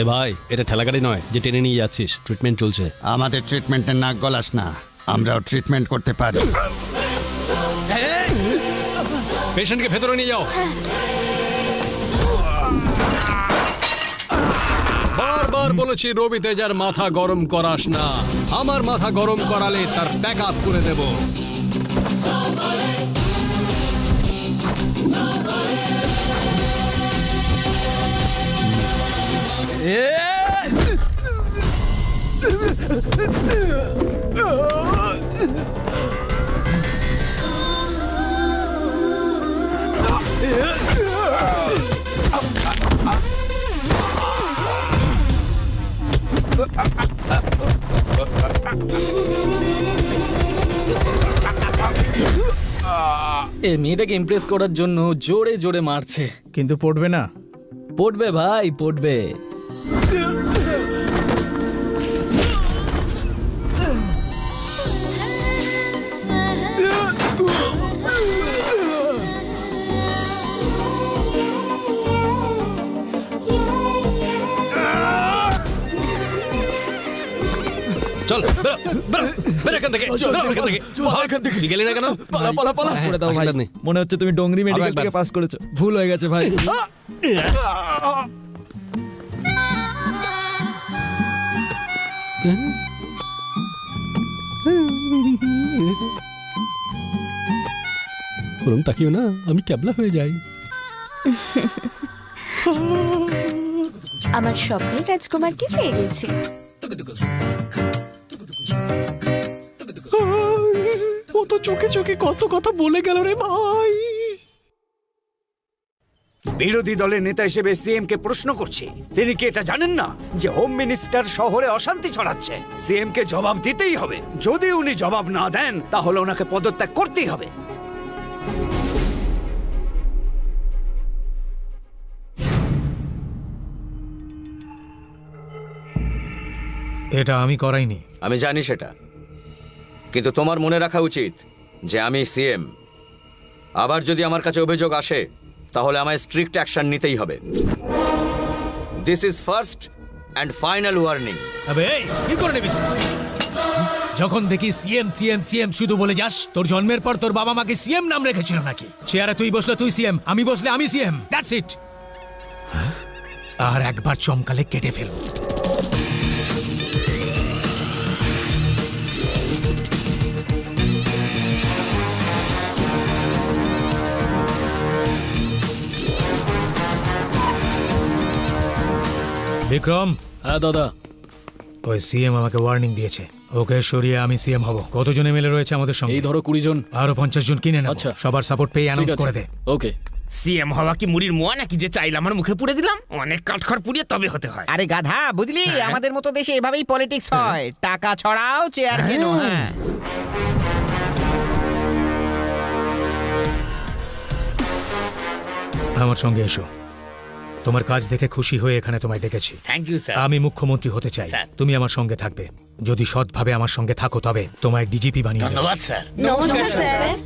এ ভাই এটা ঠেলাগাড়ি নয় যে টেনে নিয়ে যাচ্ছিস। ট্রিটমেন্ট চলছে। আমাদের ট্রিটমেন্টের নাক গলাস না। আমরাও ট্রিটমেন্ট করতে পারি। পেশেন্টকে ভেতরে নিয়ে যাও। বারবার বলেছি রবি তেজার মাথা গরম করাস না। আমার মাথা গরম করালে তার ব্যাক আপ করে দেবো। এ মেয়েটাকে ইমপ্রেস করার জন্য জোরে জোরে মারছে। কিন্তু পড়বে না। পড়বে ভাই পড়বে। চল বেরো, বেরো, বেরো এখান থেকে বেরো এখান থেকে। এখান থেকে। গেলি না কেন? পালা পালা পালা করে দাও ভাই। মনে হচ্ছে তুমি ডোংরি মেডিকেল থেকে পাস করেছ। ভুল হয়ে গেছে ভাই। ওরম তাকিও না আমি ক্যাবলা হয়ে যাই। আমার স্বপ্নের রাজকুমারকে পেয়ে গেছি। ও তো চোখে চোখে কত কথা বলে গেল রে ভাই। বিরোধী দলের নেতা হিসেবে সিএম কে প্রশ্ন করছি। তিনি কি এটা জানেন না যে হোম মিনিস্টার শহরে অশান্তি ছড়াচ্ছে? সিএম কে জবাব দিতেই হবে। যদি উনি জবাব না দেন তাহলে ওনাকে পদত্যাগ করতেই হবে। এটা আমি করাইনি। আমি জানি সেটা। কিন্তু তোমার মনে রাখা উচিত যে আমি সিএম। আবার যদি আমার কাছে অভিযোগ আসে তাহলে আমায় স্ট্রিক্ট অ্যাকশন নিতেই হবে। This is first and final warning আবে কি করে নিবি? যখন দেখি সিএম সিএম সিএম শুধু বলে যাস, তোর জন্মের পর তোর বাবা মাকে সিএম নাম রেখেছিল নাকি? চেয়ারে তুই বসলে তুই সিএম আমি বসলে আমি সিএম দ্যাটস ইট আর একবার চমকালে কেটে ফেলব। বিক্রম? হ্যাঁ দাদা। ওই সিএম আমাকে ওয়ার্নিং দিয়েছে। ওকে সরিয়ে আমি সিএম হব। কতজন এমএলএ রয়েছে আমাদের সঙ্গে? এই ধরো কুড়ি জন। আরও পঞ্চাশ জন কিনে নেব। আচ্ছা। সবার সাপোর্ট পেয়ে অ্যানাউন্স করে দে। ওকে। সিএম হওয়া কি মুড়ির মোয়া নাকি যে চাইলে আমার মুখে পুড়ে দিলাম? অনেক কাঠখড় পুড়িয়ে তবে হতে হয়। আরে গাধা বুঝলি? আমাদের মতো দেশে এভাবেই পলিটিক্স হয়। টাকা ছড়াও চেয়ার কেনো হ্যাঁ। আমার সঙ্গে এসো। তোমার কাজ দেখে খুশি হয়ে এখানে তোমায় ডেকেছি। থ্যাংক ইউ স্যার আমি মুখ্যমন্ত্রী হতে চাই। স্যার। তুমি আমার সঙ্গে থাকবে। যদি সৎভাবে আমার সঙ্গে থাকো তবে তোমায় ডিজিপি বানিয়ে দেব। ধন্যবাদ স্যার নমস্কার স্যার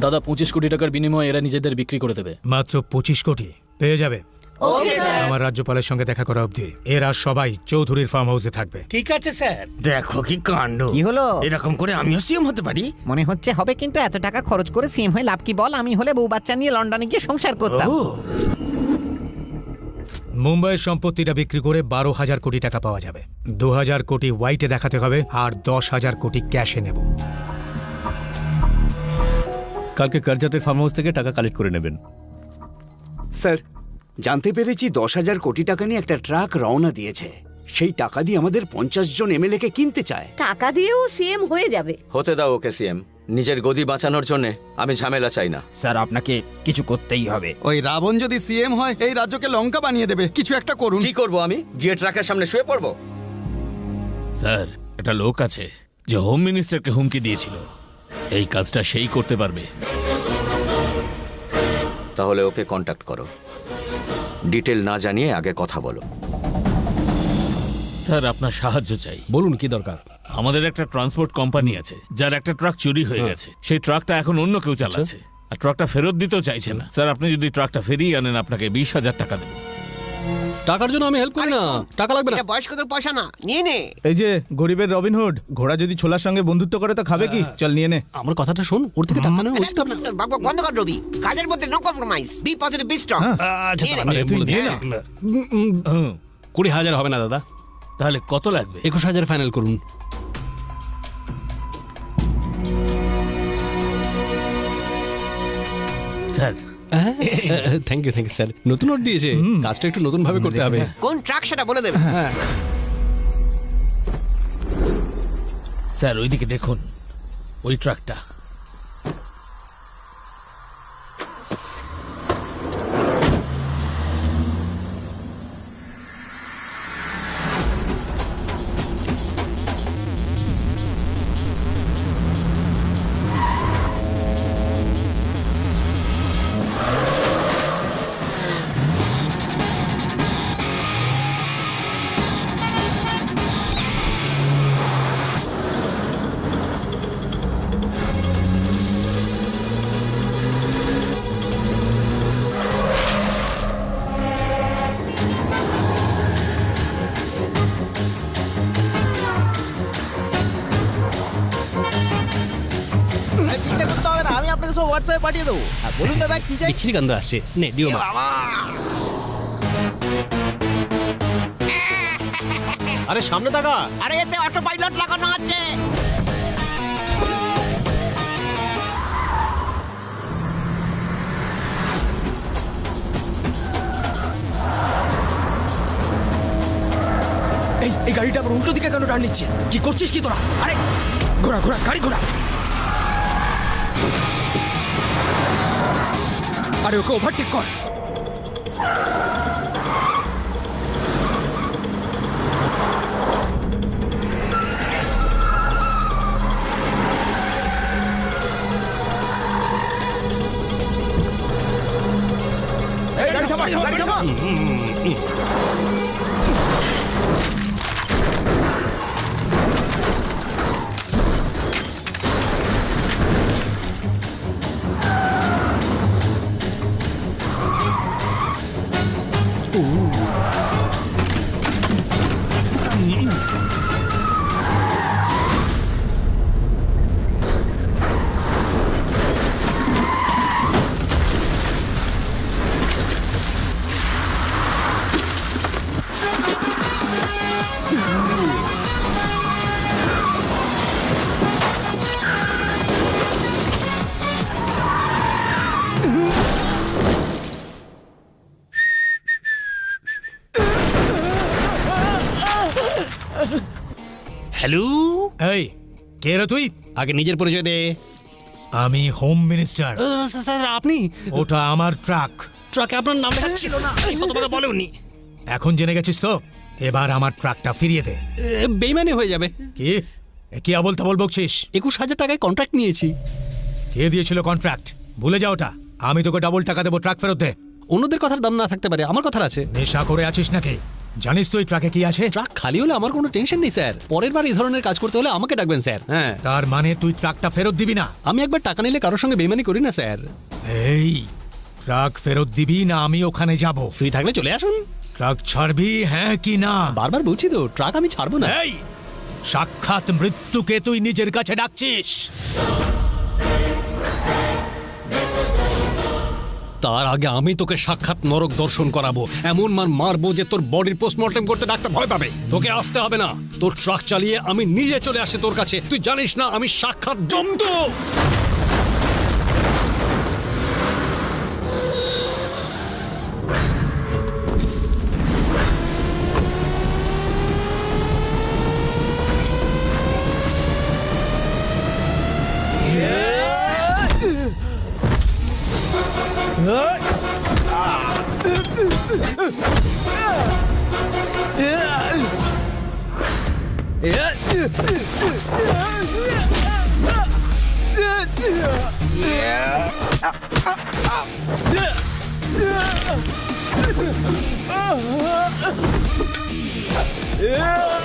দাদা পঁচিশ কোটি টাকার বিনিময়ে এরা নিজেদের বিক্রি করে দেবে। মাত্র পঁচিশ কোটি। পেয়ে যাবে। আমার রাজ্যপালের সঙ্গে দেখা করা অবধি এরা সবাই চৌধুরীর ফার্ম হাউসে থাকবে। ঠিক আছে স্যার। দেখো কি কাণ্ড। কি হলো? এরকম করে আমিও সিএম হতে পারি। মনে হচ্ছে হবে কিন্তু এত টাকা খরচ করে সিএম হয়ে লাভ কি বল? আমি হলে বউ বাচ্চা নিয়ে লন্ডনে গিয়ে সংসার করতাম। ও। মুম্বাইয়ের সম্পত্তিটা বিক্রি করে বারো হাজার কোটি টাকা পাওয়া যাবে। দু হাজার কোটি হোয়াইটে দেখাতে হবে আর দশ হাজার কোটি ক্যাশে নেব। কালকে কার্জাতের ফার্ম হাউস থেকে টাকা কালেক্ট করে নেবেন। স্যার জানতে পেরেছি দশ হাজার কোটি টাকা নিয়ে একটা ট্রাক রওনা দিয়েছে। সেই টাকা দিয়ে আমাদের পঞ্চাশ জন এমএলএ কে কিনতে চায়। টাকা দিয়েও সিএম হয়ে যাবে। হতে দাও ওকে সিএম। নিজের গদি বাঁচানোর জন্য আমি ঝামেলা চাই না। স্যার আপনাকে কিছু করতেই হবে। ওই রাবণ যদি সিএম হয় এই রাজ্যকে লঙ্কা বানিয়ে দেবে। কিছু একটা করুন। কি করব আমি? গিয়ে ট্রাকের সামনে শুয়ে পড়ব? স্যার একটা লোক আছে যে হোম মিনিস্টারকে হুমকি দিয়েছিল। এই কাজটা সেই করতে পারবে। তাহলে ওকে কন্ট্যাক্ট করো। ডিটেল না জানিয়ে আগে কথা বলো। স্যার আপনার সাহায্য চাই। বলুন কি দরকার? আমাদের একটা ট্রান্সপোর্ট কোম্পানি আছে যার একটা ট্রাক চুরি হয়ে গেছে। সেই ট্রাকটা এখন অন্য কেউ চালাচ্ছে। আর ট্রাকটা ফেরত দিতেও চাইছে না। স্যার আপনি যদি ট্রাকটা ফেরিয়ে আনেন আপনাকে বিশ হাজার টাকা দেবো। টাকার জন্য আমি হেল্প করি না। টাকা লাগবে না। এটা বয়স্কদের পয়সা না নিয়ে নে। এই যে গরিবের রবিন রবিনহুড ঘোড়া যদি ছোলার সঙ্গে বন্ধুত্ব করে তো খাবে কি? চল নিয়ে নে। আমার কথাটা শোন ওর থেকে টাকা নেওয়া উচিত না বাবা বন্ধ কর রবি। কাজের মধ্যে no compromise be positive be strong আচ্ছা তুই নিয়ে দিচ্ছি। নে। কুড়ি হাজার হবে না দাদা। তাহলে কত লাগবে? একুশ হাজার ফাইনাল করুন। Sir thank you thank you sir নতুন নোট দিয়েছে। কাজটা একটু নতুন ভাবে করতে হবে। কোন ট্রাক সেটা বলে দেবে? স্যার ওইদিকে দেখুন। ওই ট্রাকটা চিন্তা করতে হবে না আমি আপনাকে সব হোয়াটসঅ্যাপে পাঠিয়ে দেবো। আর বলুন দাদা কি চাই? বিচ্ছিরি গন্ধ আসছে। নে দিও মা। আরে সামনে টাকা আরে এতে অটো পাইলট লাগানো আছে। এই এই গাড়িটা আবার উল্টো দিকে কেন টার্ন নিচ্ছে? কি করছিস কি তোরা? আরে ঘোড়া ঘোড়া গাড়ি ঘোড়া আরে ওকে ওভারটেক কর এই কে রে তুই? আগে নিজের পরিচয় দে। আমি হোম মিনিস্টার। স্যার, স্যার আপনি? ওটা আমার ট্রাক। ট্রাকে আপনার নাম লেখা ছিল না। এই প্রথমে বলেননি এখন জেনে গেছিস তো? এবার আমার ট্রাকটা ফিরিয়ে দে। বেইমানি হয়ে যাবে। কি? কি আবল তাবল বকছিস? একুশ হাজার টাকায় কন্ট্রাক্ট নিয়েছি। কে দিয়েছিল কন্ট্রাক্ট ভুলে যা ওটা। আমি তোকে ডাবল টাকা দেবো ট্রাক ফেরত দে। অন্যদের কথার দাম না থাকতে পারে আমার কথার আছে। নেশা করে আছিস নাকি? জানিস তুই ট্রাকে কি আছে? ট্রাক খালি হলে আমার কোনো টেনশন নেই স্যার পরের বার এই ধরনের কাজ করতে হলে আমাকে ডাকবেন স্যার হ্যাঁ। তার মানে তুই ট্রাকটা ফেরত দিবি না? আমি একবার টাকা নিলে কারোর সঙ্গে বেইমানি করি না স্যার এই ট্রাক ফেরত দিবি না আমি ওখানে যাব? ফ্রি থাকলে চলে আসুন। ট্রাক ছাড়বি হ্যাঁ কি না? বারবার বলছি তো ট্রাক আমি ছাড়বো না। এই সাক্ষাৎ মৃত্যুকে তুই নিজের কাছে ডাকছিস। তার আগে আমি তোকে সাক্ষাৎ নরক দর্শন করাবো। এমন মার মারবো যে তোর বডির পোস্টমর্টম করতে ডাক্তার ভয় পাবে। তোকে আসতে হবে না। তোর ট্রাক চালিয়ে আমি নিজে চলে আসি তোর কাছে। তুই জানিস না, আমি সাক্ষাৎ জমতো Yeah!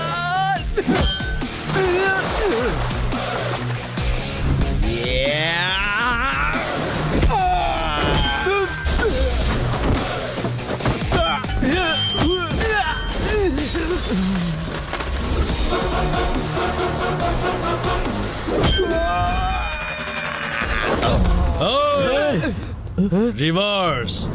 Reverse.